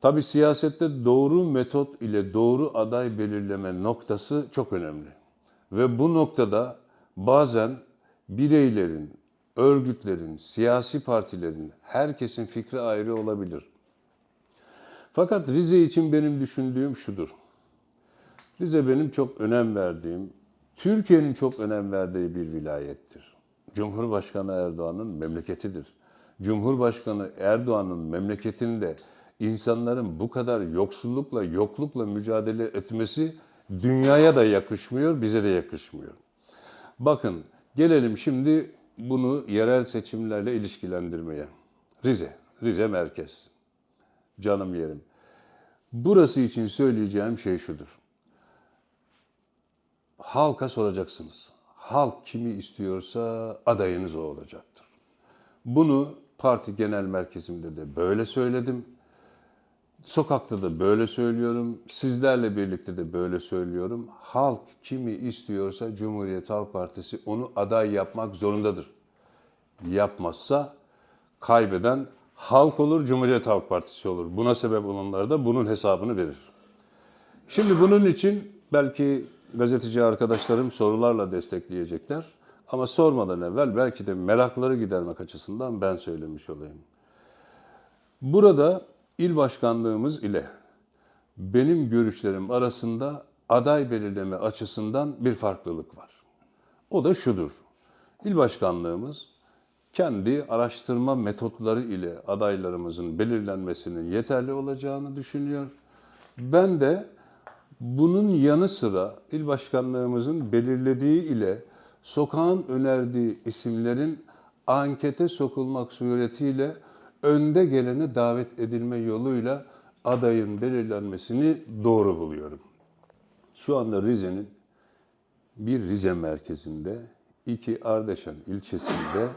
Tabi siyasette doğru metot ile doğru aday belirleme noktası çok önemli. Ve bu noktada bazen bireylerin, örgütlerin, siyasi partilerin, herkesin fikri ayrı olabilir. Fakat Rize için benim düşündüğüm şudur. Rize benim çok önem verdiğim, Türkiye'nin çok önem verdiği bir vilayettir. Cumhurbaşkanı Erdoğan'ın memleketidir. Cumhurbaşkanı Erdoğan'ın memleketinde insanların bu kadar yoksullukla, yoklukla mücadele etmesi dünyaya da yakışmıyor, bize de yakışmıyor. Bakın gelelim şimdi bunu yerel seçimlerle ilişkilendirmeye. Rize, Rize merkez. Canım yerim. Burası için söyleyeceğim şey şudur. Halka soracaksınız. Halk kimi istiyorsa adayınız o olacaktır. Bunu parti genel merkezimde de böyle söyledim. Sokakta da böyle söylüyorum. Sizlerle birlikte de böyle söylüyorum. Halk kimi istiyorsa Cumhuriyet Halk Partisi onu aday yapmak zorundadır. Yapmazsa kaybeden halk olur, Cumhuriyet Halk Partisi olur. Buna sebep olanlar da bunun hesabını verir. Şimdi bunun için belki gazeteci arkadaşlarım sorularla destekleyecekler. Ama sormadan evvel belki de merakları gidermek açısından ben söylemiş olayım. Burada il başkanlığımız ile benim görüşlerim arasında aday belirleme açısından bir farklılık var. O da şudur. İl başkanlığımız kendi araştırma metotları ile adaylarımızın belirlenmesinin yeterli olacağını düşünüyor. Ben de bunun yanı sıra il başkanlığımızın belirlediği ile sokağın önerdiği isimlerin ankete sokulmak suretiyle önde gelene davet edilme yoluyla adayın belirlenmesini doğru buluyorum. Şu anda Rize'nin bir Rize merkezinde, iki Ardeşen ilçesinde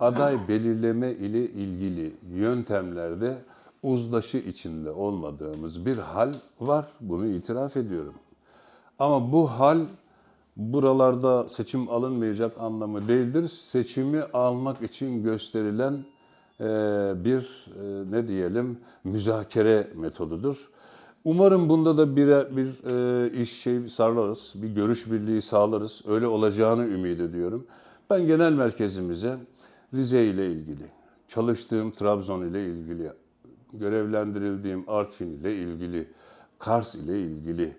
aday belirleme ile ilgili yöntemlerde uzlaşı içinde olmadığımız bir hal var. Bunu itiraf ediyorum. Ama bu hal buralarda seçim alınmayacak anlamı değildir. Seçimi almak için gösterilen bir e, ne diyelim müzakere metodudur. Umarım bunda da bir, bir e, iş şey sağlarız, bir görüş birliği sağlarız. Öyle olacağını ümit ediyorum. Ben genel merkezimize Rize ile ilgili, çalıştığım Trabzon ile ilgili, görevlendirildiğim Artvin ile ilgili, Kars ile ilgili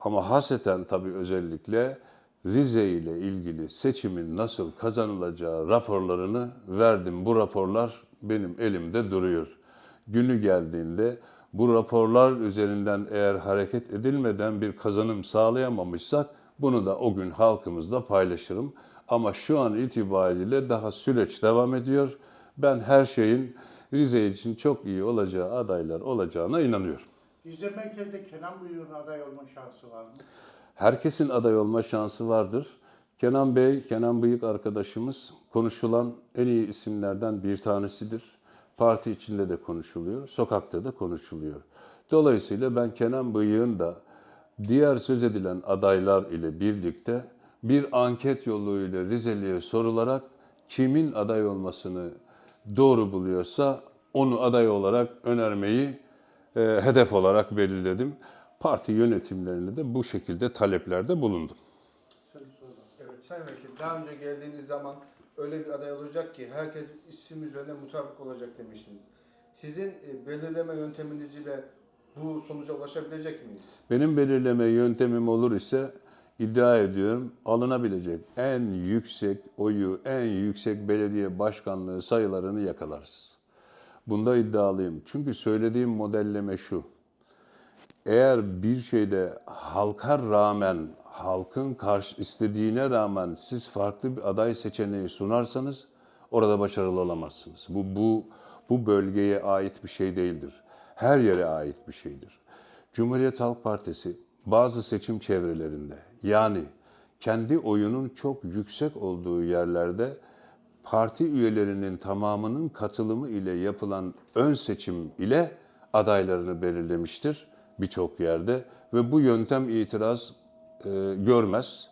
ama haseten tabii özellikle Rize ile ilgili seçimin nasıl kazanılacağı raporlarını verdim. Bu raporlar benim elimde duruyor. Günü geldiğinde bu raporlar üzerinden eğer hareket edilmeden bir kazanım sağlayamamışsak bunu da o gün halkımızla paylaşırım. Ama şu an itibariyle daha süreç devam ediyor. Ben her şeyin Rize için çok iyi olacağı adaylar olacağına inanıyorum. Rize merkezde Kenan Buyur'un aday olma şansı var mı? Herkesin aday olma şansı vardır. Kenan Bey, Kenan Bıyık arkadaşımız konuşulan en iyi isimlerden bir tanesidir. Parti içinde de konuşuluyor, sokakta da konuşuluyor. Dolayısıyla ben Kenan Bıyık'ın da diğer söz edilen adaylar ile birlikte bir anket yoluyla Rizeli'ye sorularak kimin aday olmasını doğru buluyorsa onu aday olarak önermeyi e, hedef olarak belirledim. Parti yönetimlerine de bu şekilde taleplerde bulundum. Sayın Vekilim, daha önce geldiğiniz zaman öyle bir aday olacak ki herkes isim üzerine mutabık olacak demiştiniz. Sizin e, belirleme yönteminizle bu sonuca ulaşabilecek miyiz? Benim belirleme yöntemim olur ise iddia ediyorum alınabilecek en yüksek oyu, en yüksek belediye başkanlığı sayılarını yakalarız. Bunda iddialıyım. Çünkü söylediğim modelleme şu. Eğer bir şeyde halka rağmen, halkın karşı istediğine rağmen siz farklı bir aday seçeneği sunarsanız orada başarılı olamazsınız. Bu bu bu bölgeye ait bir şey değildir. Her yere ait bir şeydir. Cumhuriyet Halk Partisi bazı seçim çevrelerinde yani kendi oyunun çok yüksek olduğu yerlerde parti üyelerinin tamamının katılımı ile yapılan ön seçim ile adaylarını belirlemiştir birçok yerde ve bu yöntem itiraz e, görmez.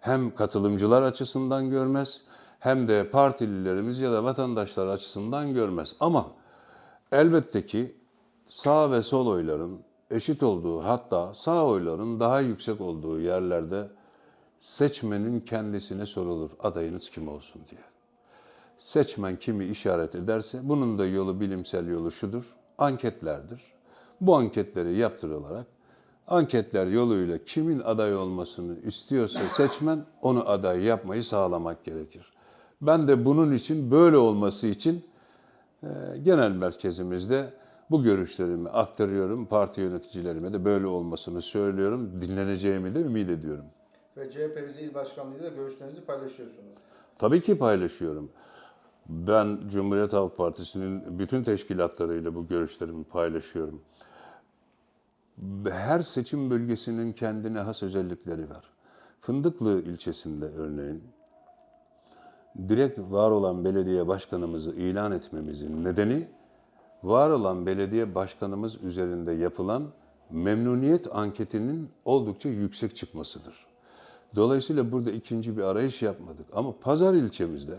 Hem katılımcılar açısından görmez hem de partililerimiz ya da vatandaşlar açısından görmez. Ama elbette ki sağ ve sol oyların eşit olduğu hatta sağ oyların daha yüksek olduğu yerlerde seçmenin kendisine sorulur adayınız kim olsun diye. Seçmen kimi işaret ederse bunun da yolu bilimsel yolu şudur. Anketlerdir. Bu anketleri yaptırılarak anketler yoluyla kimin aday olmasını istiyorsa seçmen onu aday yapmayı sağlamak gerekir. Ben de bunun için böyle olması için e, genel merkezimizde bu görüşlerimi aktarıyorum. Parti yöneticilerime de böyle olmasını söylüyorum. Dinleneceğimi de ümit ediyorum. Ve CHP Rize İl Başkanlığı'yla görüşlerinizi paylaşıyorsunuz. Tabii ki paylaşıyorum. Ben Cumhuriyet Halk Partisi'nin bütün teşkilatlarıyla bu görüşlerimi paylaşıyorum. Her seçim bölgesinin kendine has özellikleri var. Fındıklı ilçesinde örneğin direkt var olan belediye başkanımızı ilan etmemizin nedeni var olan belediye başkanımız üzerinde yapılan memnuniyet anketinin oldukça yüksek çıkmasıdır. Dolayısıyla burada ikinci bir arayış yapmadık. Ama pazar ilçemizde,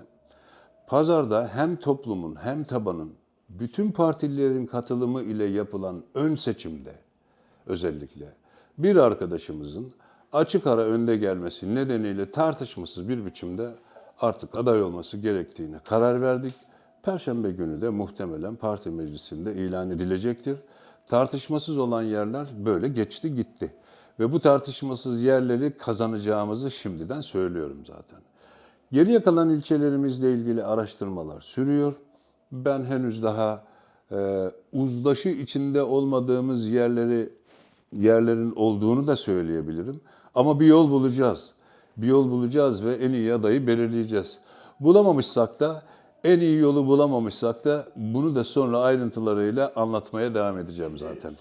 pazarda hem toplumun hem tabanın bütün partilerin katılımı ile yapılan ön seçimde özellikle bir arkadaşımızın açık ara önde gelmesi nedeniyle tartışmasız bir biçimde artık aday olması gerektiğine karar verdik. Perşembe günü de muhtemelen parti meclisinde ilan edilecektir. Tartışmasız olan yerler böyle geçti gitti. Ve bu tartışmasız yerleri kazanacağımızı şimdiden söylüyorum zaten. Geriye kalan ilçelerimizle ilgili araştırmalar sürüyor. Ben henüz daha e, uzlaşı içinde olmadığımız yerleri yerlerin olduğunu da söyleyebilirim. Ama bir yol bulacağız. Bir yol bulacağız ve en iyi adayı belirleyeceğiz. Bulamamışsak da en iyi yolu bulamamışsak da bunu da sonra ayrıntılarıyla anlatmaya devam edeceğim zaten. Sayın